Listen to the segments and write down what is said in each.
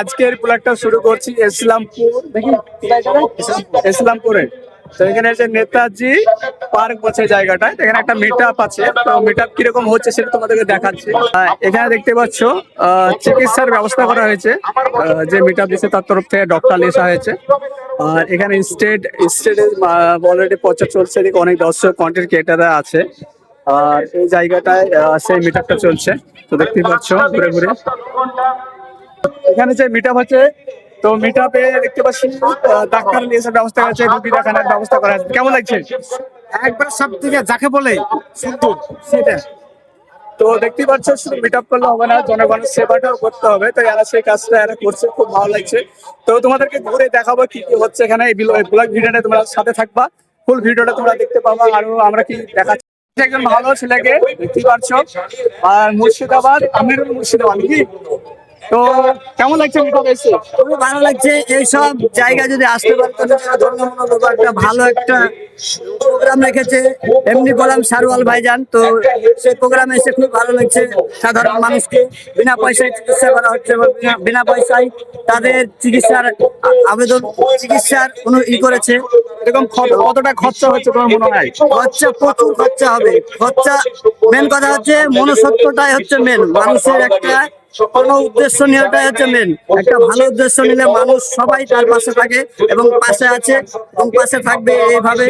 আজকের ব্লগটা শুরু করছি ইসলামপুর। দেখি তো এখানে যে নেতাজি পার্ক বসে জায়গাটা এখানে একটা মিট আপ আছে। তো মিট আপ কীরকম হচ্ছে সেটা তোমাদেরকে দেখাচ্ছি। এখানে দেখতে পাচ্ছ চিকিৎসার ব্যবস্থা করা হয়েছে। যে মিট আপ দিচ্ছে তার তরফ থেকে ডক্টর লেসা হয়েছে। আর এখানে স্টেট স্টেটে অলরেডি প্রচার চলছে। এদিকে অনেক দর্শক কন্টেন্ট ক্রিয়েটাররা আছে। আর এই জায়গাটায় সেই মিট চলছে। তো দেখতেই পাচ্ছ ঘুরে ঘুরে। এখানে যে মিট হচ্ছে তো মিট আপে দেখতে পাচ্ছি ডাক্তার নিয়ে ব্যবস্থা করা আছে রুগী দেখানোর ব্যবস্থা করা আছে কেমন লাগছে? একবার সব থেকে যাকে বলে সুন্দর সেটা। তো দেখতেই পাচ্ছ শুধু মিট আপ করলে হবে না জনগণের সেবাটাও করতে হবে। তো এরা সেই কাজটা এরা করছে খুব ভালো লাগছে। তো তোমাদেরকে ঘুরে দেখাবো কি কি হচ্ছে এখানে। এই ব্লগ ভিডিওটা তোমরা সাথে থাকবা ফুল ভিডিওটা তোমরা দেখতে পাবা আরও আমরা কি দেখাচ্ছি একজন ভালো ছেলেকে দেখতেই পাচ্ছ। আর মুর্শিদাবাদ, আমিরুল মুর্শিদাবাদ, নাকি? তো কেমন লাগছে খুবই ভালো লাগছে। এইসব জায়গায় যদি আসতে পারতো একটা ভালো একটা প্রোগ্রাম রেখেছে। এমনি বললাম সারওয়াল ভাইজান, তো সেই প্রোগ্রামে এসে খুব ভালো লাগছে। সাধারণ মানুষকে বিনা পয়সায় চিকিৎসা করা হচ্ছে বিনা পয়সায় তাদের চিকিৎসার আবেদন, চিকিৎসার কোনো ই করেছে। এরকম কতটা খরচা হচ্ছে তোমার মনে হয়? খরচা প্রচুর খরচা হবে। খরচা মেন কথা হচ্ছে মনুষ্যত্বটাই হচ্ছে মেন মানুষের একটা কোনো উদ্দেশ্য নিয়েটাই হচ্ছে মেন একটা ভালো উদ্দেশ্য নিলে মানুষ সবাই তার পাশে থাকে এবং পাশে আছে এবং পাশে থাকবে এইভাবে।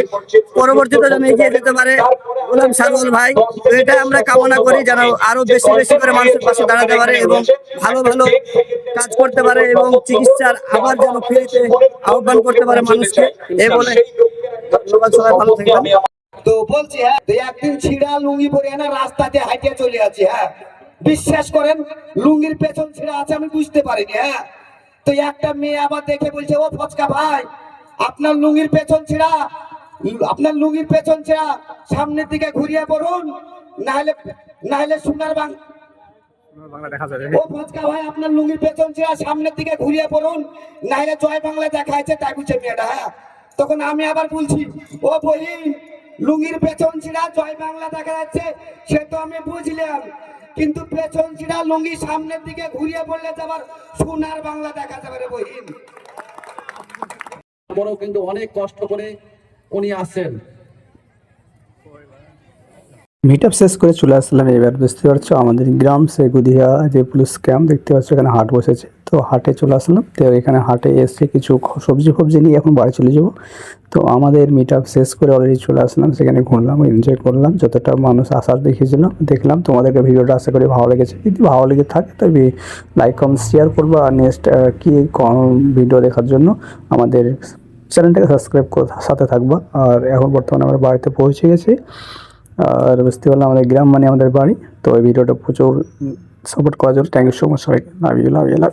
পরবর্তীতে যেন এগিয়ে যেতে পারে। সারুল ভাই, এটা আমরা কামনা করি যেন আরও বেশি বেশি করে মানুষের পাশে দাঁড়াতে পারে এবং ভালো ভালো কাজ করতে পারে এবং চিকিৎসার আবার যেন ফ্রিতে আহ্বান করতে পারে মানুষকে। এই বলে ধন্যবাদ সবাই, ভালো থাকবেন। তো বলছি হ্যাঁ একদিন ছিঁড়া লুঙ্গি পরে না রাস্তাতে হাইটে চলে আছে হ্যাঁ। বিশ্বাস করেন, লুঙ্গির পেছন ছিঁড়া আছে, আমি বুঝতে পারিনি হ্যাঁ। তো একটা মেয়ে আবার দেখে বলছে, ও ফচকা ভাই, আপনার লুঙ্গির পেছন ছিঁড়া আপনার লুঙ্গির পেছন ছিঁড়া সামনের দিকে ঘুরিয়ে পড়ুন নাহলে নাহলে সোনার বাং বাংলা ও ফচকা ভাই আপনার লুঙ্গির পেছন ছিঁড়া সামনের দিকে ঘুরিয়ে পড়ুন নাহলে জয় বাংলা দেখা মেয়েটা হ্যাঁ? তখন আমি আবার বলছি ও লুঙ্গির পেছন ছিঁড়া জয় বাংলা দেখা যাচ্ছে সে তো আমি বুঝলাম কিন্তু পেছন ছিঁড়া লুঙ্গি সামনের দিকে ঘুরিয়ে পড়লে তো আবার সোনার বাংলা দেখা যাবে রে বহিন। বড় কিন্তু অনেক কষ্ট করে উনি মিট আপ শেষ করে চলে আসলাম এবার বুঝতে পারছ? আমাদের গ্রাম সেগুদিয়া যে পুলিশ ক্যাম্প দেখতে পাচ্ছ এখানে হাট বসেছে। তো হাটে চলে আসলাম। তো এখানে হাটে এসে কিছু সবজি ফবজি নিয়ে এখন বাড়ি চলে যাব। তো আমাদের মিট আপ শেষ করে অলরেডি চলে আসলাম। সেখানে ঘুরলাম এনজয় করলাম। যতটা মানুষ আসার দেখিয়েছিলাম দেখলাম। তোমাদেরকে ভিডিওটা আশা করি ভালো লেগেছে। যদি ভালো লেগে থাকে, তবে লাইক কম শেয়ার করব। আর নেক্সট কি ভিডিও দেখার জন্য আমাদের চ্যানেলটাকে সাবস্ক্রাইব করে, সাথে থাকব। আর এখন বর্তমানে আমরা বাড়িতে পৌঁছে গেছি। আর বুঝতে পারলাম আমাদের গ্রাম মানে আমাদের বাড়ি। তো এই ভিডিওটা প্রচুর সাপোর্ট করার জন্য। থ্যাংক ইউ সো মাচ সবাইকে। Love you love you love